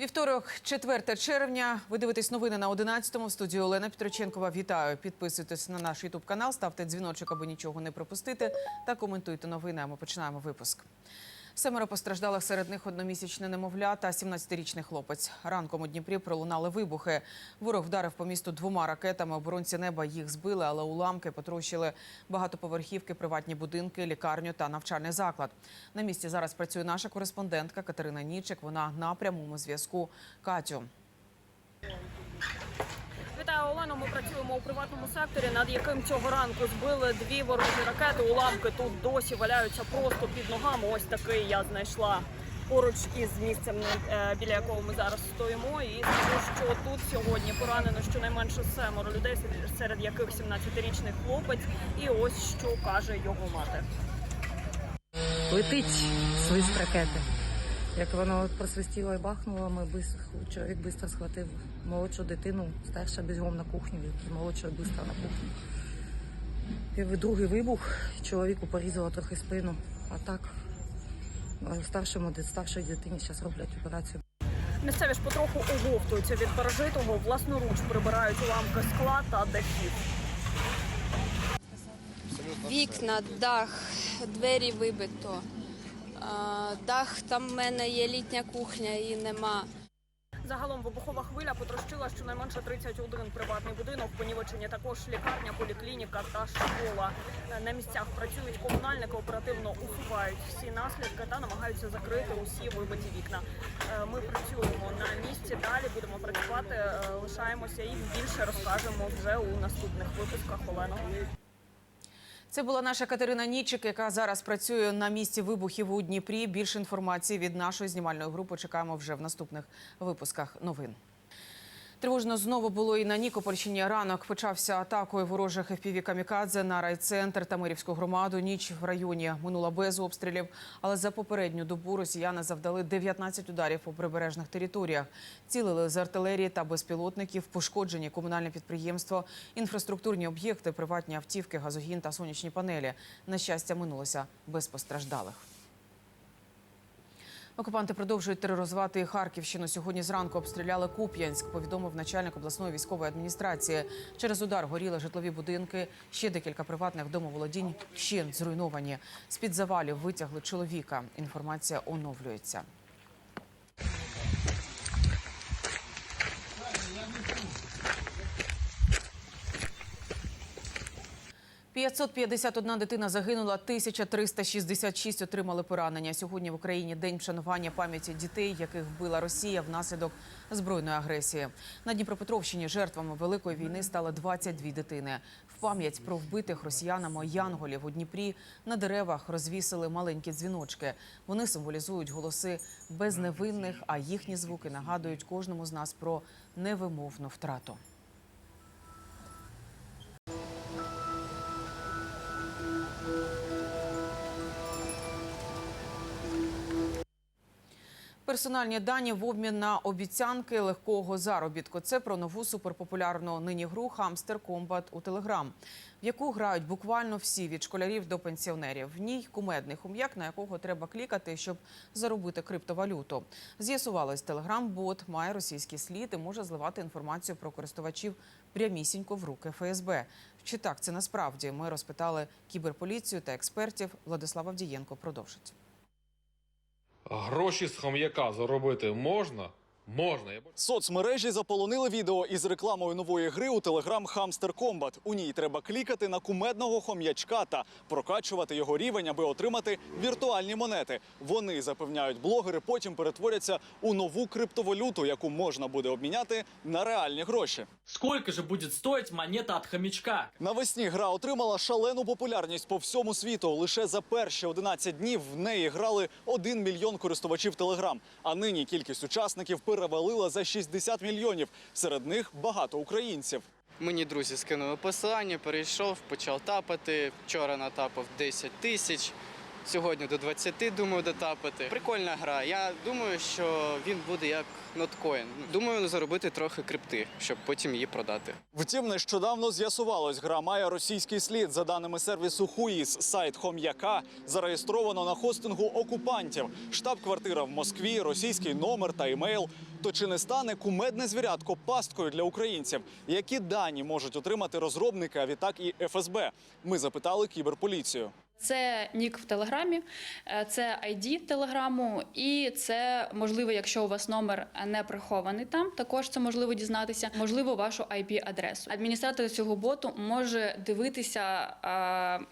Вівторок, 4 червня. Ви дивитесь новини на 11-му. В студії Олена Петроченкова. Вітаю. Підписуйтесь на наш Ютуб канал, ставте дзвіночок, аби нічого не пропустити, та коментуйте новини. А ми починаємо випуск. Семеро постраждалих серед них одномісячне немовля та 17-річний хлопець. Ранком у Дніпрі пролунали вибухи. Ворог вдарив по місту двома ракетами. Оборонці неба їх збили, але уламки потрощили багатоповерхівки, приватні будинки, лікарню та навчальний заклад. На місці зараз працює наша кореспондентка Катерина Нічик. Вона на прямому зв'язку. Катю. Вітаю Олено. Ми працюємо у приватному секторі, над яким цього ранку збили дві ворожі ракети. Уламки тут досі валяються просто під ногами. Ось такий я знайшла поруч із місцем, е, біля якого ми зараз стоїмо. І скажу, що тут сьогодні поранено щонайменше семеро людей, серед- серед яких 17-річний хлопець. І ось що каже його мати. летить свист ракети. Як воно просвистіло і бахнуло, ми бис... чоловік швидко схватив молодшу дитину, старша бігом на кухню, і молодшого швидко на кухню. І другий вибух чоловіку порізало трохи спину, а так а старшому старшій дитині зараз роблять операцію. Місцеві ж потроху оговтуються від пережитого, власноруч прибирають уламки скла та дахів. Вікна, дах, двері вибито. Дах там в мене є літня кухня, її нема. Загалом вибухова хвиля потрощила щонайменше 31 приватний будинок. Понівечені також лікарня, поліклініка та школа. На місцях працюють комунальники, оперативно усувають всі наслідки та намагаються закрити усі вибиті вікна. Е, Ми працюємо на місці. Далі будемо працювати. е, Лишаємося і більше розкажемо вже у наступних випусках. Олено. Це була наша Катерина Нічик, яка зараз працює на місці вибухів у Дніпрі. Більше інформації від нашої знімальної групи чекаємо вже в наступних випусках новин. Тривожно знову було і на Нікопольщині. Ранок почався атакою ворожих fpv камікадзе на райцентр та Мирівську громаду. Ніч в районі минула без обстрілів. Але за попередню добу росіяни завдали 19 ударів по прибережних територіях. Цілили з артилерії та безпілотників, пошкоджені комунальне підприємство, інфраструктурні об'єкти, приватні автівки, газогін та сонячні панелі. На щастя, минулося без постраждалих. Окупанти продовжують тероризувати Харківщину. Сьогодні зранку обстріляли Куп'янськ. Повідомив начальник обласної військової адміністрації. Через удар горіли житлові будинки. Ще декілька приватних домоволодінь ще зруйновані. З під завалів витягли чоловіка. Інформація оновлюється. – 551 дитина загинула, 1366 отримали поранення. Сьогодні в Україні день вшанування пам'яті дітей, яких вбила Росія внаслідок збройної агресії. На Дніпропетровщині жертвами великої війни стали 22 дитини. В пам'ять про вбитих росіянами янголів у Дніпрі на деревах розвісили маленькі дзвіночки. Вони символізують голоси безневинних, а їхні звуки нагадують кожному з нас про невимовну втрату. Персональні дані в обмін на обіцянки легкого заробітку. Це про нову суперпопулярну нині гру Хамстер Комбат у Телеграм, в яку грають буквально всі від школярів до пенсіонерів. В ній кумедний хум'як, на якого треба клікати, щоб заробити криптовалюту. З'ясувалось, Телеграм-бот має російський слід і може зливати інформацію про користувачів прямісінько в руки ФСБ. Чи так це насправді? Ми розпитали кіберполіцію та експертів. Владислав Авдієнко продовжить. Гроші з хом'яка заробити можна? Можна. Соцмережі заполонили відео із рекламою нової гри у Telegram Hamster Combat. У ній треба клікати на кумедного хом'ячка та прокачувати його рівень, аби отримати віртуальні монети. Вони запевняють блогери, потім перетворяться у нову криптовалюту, яку можна буде обміняти на реальні гроші. Сколько же будет стоить монета от хомячка? Навесні гра отримала шалену популярність по всьому світу. Лише за перші 11 днів в неї грали 1 мільйон користувачів Телеграм. А нині кількість учасників перевалила за 60 мільйонів. Серед них багато українців. Мені друзі скинули посилання, перейшов, почав тапати. Вчора натапав 10 тисяч. Сьогодні до 20, думаю, дотапити. Прикольна гра. Я думаю, що він буде як ноткоін. Думаю, заробити трохи крипти, щоб потім її продати. Втім, нещодавно з'ясувалось, гра має російський слід. За даними сервісу Хуїс, сайт Хом'яка зареєстровано на хостингу окупантів. Штаб-квартира в Москві, російський номер та імейл. То чи не стане кумедне звірятко пасткою для українців? Які дані можуть отримати розробники, а відтак і ФСБ? Ми запитали кіберполіцію. Це нік в Телеграмі, е, це ID Телеграму, і це можливо, якщо у вас номер не прихований там, також це можливо дізнатися, можливо, вашу IP-адресу. Адміністратор цього боту може дивитися. е,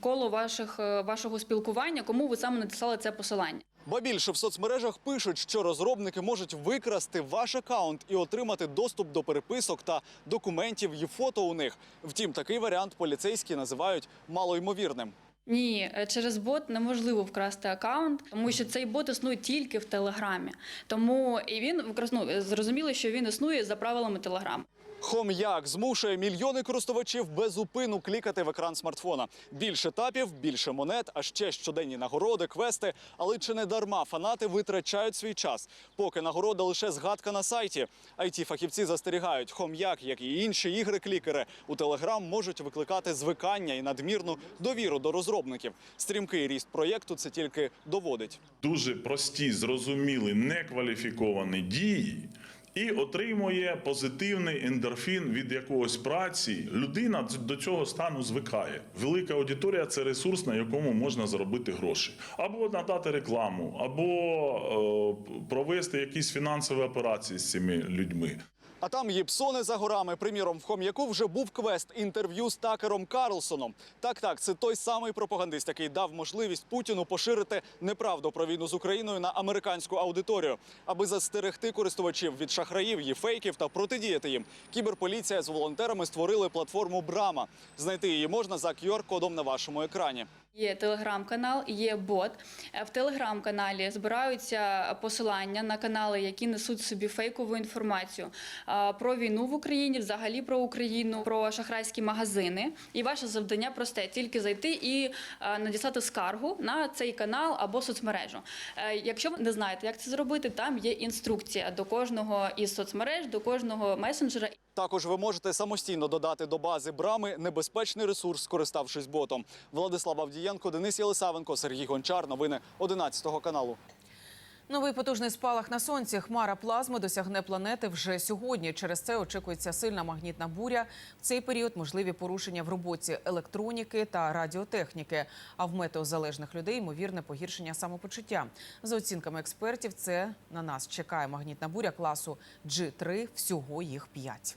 Коло ваших е, вашого спілкування, кому ви саме надіслали це посилання. Ба більше в соцмережах пишуть, що розробники можуть викрасти ваш акаунт і отримати доступ до переписок та документів і фото у них. Втім, такий варіант поліцейські називають малоймовірним. Ні, е, через бот неможливо вкрасти аккаунт, тому що цей бот існує тільки в Телеграмі. Тому і він ну, зрозуміло, що він існує за правилами Телеграму. Хом'як змушує мільйони користувачів безупину клікати в екран смартфона. Більше етапів, більше монет, а ще щоденні нагороди, квести. Але чи не дарма фанати витрачають свій час? Поки нагорода лише згадка на сайті. it фахівці застерігають, хом'як, як і інші ігри-клікери, у телеграм можуть викликати звикання і надмірну довіру до розробників. Стрімкий ріст проєкту це тільки доводить. дуже прості, зрозумілі, некваліфіковані дії. І отримує позитивний ендорфін від якогось праці. Людина до цього стану звикає. Велика аудиторія це ресурс, на якому можна заробити гроші, або надати рекламу, або е, провести якісь фінансові операції з цими людьми. А там є псони за горами. Приміром, в Хом'яку вже був квест інтерв'ю з Такером Карлсоном. Так, так, це той самий пропагандист, який дав можливість Путіну поширити неправду про війну з Україною на американську аудиторію, аби застерегти користувачів від шахраїв, її фейків та протидіяти їм. Кіберполіція з волонтерами створили платформу Брама. Знайти її можна за QR-кодом на вашому екрані. Є телеграм-канал, є бот. Е, В телеграм-каналі збираються посилання на канали, які несуть собі фейкову інформацію про війну в Україні, взагалі про Україну, про шахрайські магазини. І ваше завдання просте тільки зайти і надіслати скаргу на цей канал або соцмережу. Е, Якщо ви не знаєте, як це зробити, там є інструкція до кожного із соцмереж, до кожного месенджера. Також ви можете самостійно додати до бази брами небезпечний ресурс, скориставшись ботом. Владислав Авдієнко, Денис Єлисавенко, Сергій Гончар. Новини 11 каналу. Новий потужний спалах на сонці. Хмара плазми досягне планети вже сьогодні. Через це очікується сильна магнітна буря. В цей період можливі порушення в роботі електроніки та радіотехніки. А в метеозалежних людей ймовірне погіршення самопочуття. За оцінками експертів, це на нас чекає магнітна буря класу G3. Всього їх п'ять.